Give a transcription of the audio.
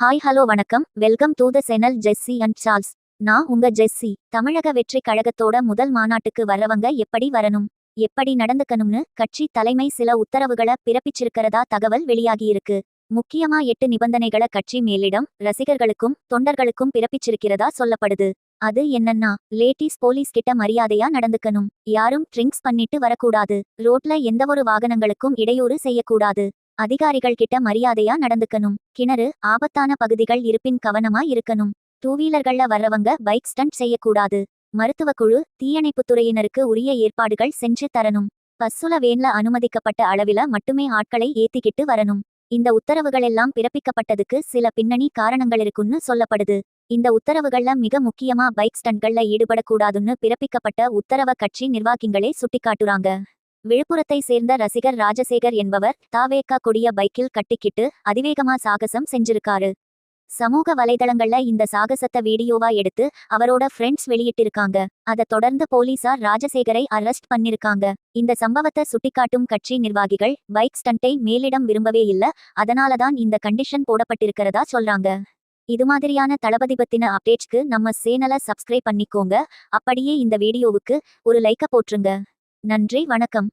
Hi hello வணக்கம். Welcome to the channel Jessie and Charles நான் உங்க ஜெஸ்ஸி தமிழக வெற்றி கழகத்தோட முதல் மாநாட்டுக்கு வர்றவங்க எப்படி வரணும் எப்படி நடந்துக்கணும்னு கட்சி தலைமை சில உத்தரவுகளை பிறப்பிச்சிருக்கிறதா தகவல் வெளியாகியிருக்கு முக்கியமா எட்டு நிபந்தனைகளை கட்சி மேலிடம் ரசிகர்களுக்கும் தொண்டர்களுக்கும் பிறப்பிச்சிருக்கிறதா சொல்லப்படுது. அது என்னன்னா லேடிஸ் போலீஸ் கிட்ட மரியாதையா நடந்துக்கணும். யாரும் ட்ரிங்க்ஸ் பண்ணிட்டு வரக்கூடாது. ரோட்ல எந்தவொரு வாகனங்களுக்கும் இடையூறு செய்யக்கூடாது. அதிகாரிகள் கிட்ட மரியாதையா நடந்துக்கணும். கிணறு ஆபத்தான பகுதிகள் இருப்பின் கவனமா இருக்கணும். டூவீலர்கள்ல வர்றவங்க பைக் ஸ்டண்ட் செய்யக்கூடாது. மருத்துவ குழு தீயணைப்புத்துறையினருக்கு உரிய ஏற்பாடுகள் செஞ்சு தரணும். பஸ்ஸுல வேன்ல அனுமதிக்கப்பட்ட அளவில மட்டுமே ஆட்களை ஏத்திக்கிட்டு வரணும். இந்த உத்தரவுகளெல்லாம் பிறப்பிக்கப்பட்டதுக்கு சில பின்னணி காரணங்கள் இருக்குன்னு சொல்லப்படுது. இந்த உத்தரவுகள்ல மிக முக்கியமா பைக் ஸ்டண்ட்கள்ல ஈடுபடக்கூடாதுன்னு பிறப்பிக்கப்பட்ட உத்தரவ கட்சி நிர்வாகிகளே சுட்டிக்காட்டுறாங்க. விழுப்புரத்தை சேர்ந்த ரசிகர் ராஜசேகர் என்பவர் தாவேக்கா கொடிய பைக்கில் கட்டிக்கிட்டு அதிவேகமா சாகசம் செஞ்சிருக்காரு. சமூக வலைதளங்கள்ல இந்த சாகசத்தை வீடியோவா எடுத்து அவரோட ஃப்ரெண்ட்ஸ் வெளியிட்டிருக்காங்க. அதை தொடர்ந்து போலீசார் ராஜசேகரை அரெஸ்ட் பண்ணிருக்காங்க. இந்த சம்பவத்தை சுட்டிக்காட்டும் கட்சி நிர்வாகிகள் பைக் ஸ்டண்டை மேலிடம் விரும்பவே இல்ல அதனாலதான் இந்த கண்டிஷன் போடப்பட்டிருக்கிறதா சொல்றாங்க. இது மாதிரியான தளபதி பத்தின அப்டேட்ஸ்க்கு நம்ம சேனலை சப்ஸ்கிரைப் பண்ணிக்கோங்க. அப்படியே இந்த வீடியோவுக்கு ஒரு லைக்க போட்டுருங்க நன்றி வணக்கம்.